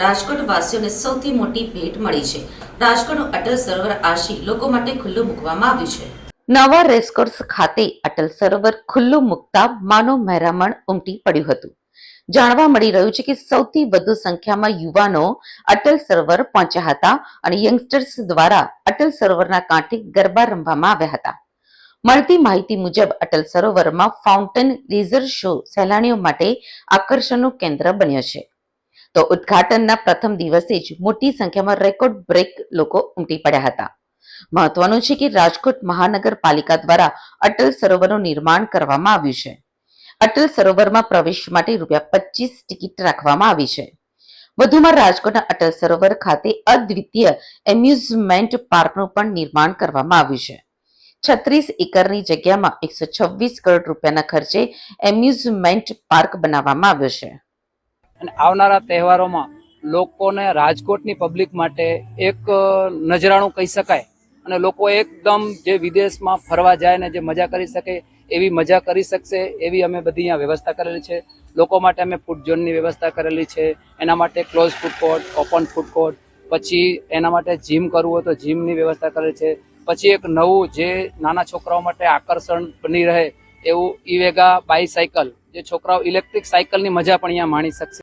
રાજકોટ વાસીઓને સૌથી મોટી ભેટ મળી છે. રાજકોટનું અટલ સરોવર આશી લોકો માટે ખુલ્લું મૂકવામાં આવ્યું છે. નવા રેસકોર્સ ખાતે અટલ સરોવર ખુલ્લું મૂકતા માનવ મહેરામણ ઉમટી પડ્યું હતું. જાણવા મળી રહ્યું છે કે સૌથી વધુ સંખ્યામાં યુવાનો અટલ સરોવર પહોંચ્યા હતા અને યંગસ્ટર્સ દ્વારા અટલ સરોવરના કાંઠે ગરબા રમવામાં આવ્યા હતા. મળતી માહિતી મુજબ અટલ સરોવરમાં ફાઉન્ટેન લેઝર શો સહેલાણીઓ માટે આકર્ષણનું કેન્દ્ર બન્યો છે. તો ઉદઘાટનના પ્રથમ દિવસે જ મોટી સંખ્યામાં રેકોર્ડ બ્રેક લોકો ઉમટી પડ્યા હતા. મહત્વનું છે કે રાજકોટ મહાનગરપાલિકા દ્વારા અટલ સરોવરનું નિર્માણ કરવામાં આવ્યું છે. અટલ સરોવરમાં પ્રવેશ માટે રૂપિયા પચીસ ટિકિટ રાખવામાં આવી છે. વધુમાં રાજકોટના અટલ સરોવર ખાતે અદ્વિતીય એમ્યુઝમેન્ટ પાર્કનું પણ નિર્માણ કરવામાં આવ્યું છે. છત્રીસ એકરની જગ્યામાં એકસો છવ્વીસ કરોડ રૂપિયાના ખર્ચે એમ્યુઝમેન્ટ પાર્ક બનાવવામાં આવ્યો છે. અને આવનારા તહેવારોમાં લોકોને રાજકોટની પબ્લિક માટે એક નજરાણું કહી શકાય. અને લોકો એકદમ જે વિદેશમાં ફરવા જાય ને જે મજા કરી શકે, એવી મજા કરી શકશે, એવી અમે બધી અહીંયા વ્યવસ્થા કરેલી છે. લોકો માટે અમે ફૂડ ઝોનની વ્યવસ્થા કરેલી છે. એના માટે close food court open food court પછી એના માટે જીમ કરવું હોય તો જીમની વ્યવસ્થા કરેલી છે. પછી એક નવું જે નાના છોકરાઓ માટે આકર્ષણ બની રહે એવું ઈવેગા બાયસાયકલ જે છોકરાઓ ઇલેક્ટ્રિક સાયકલની મજા પણ અહીંયા માણી શકશે.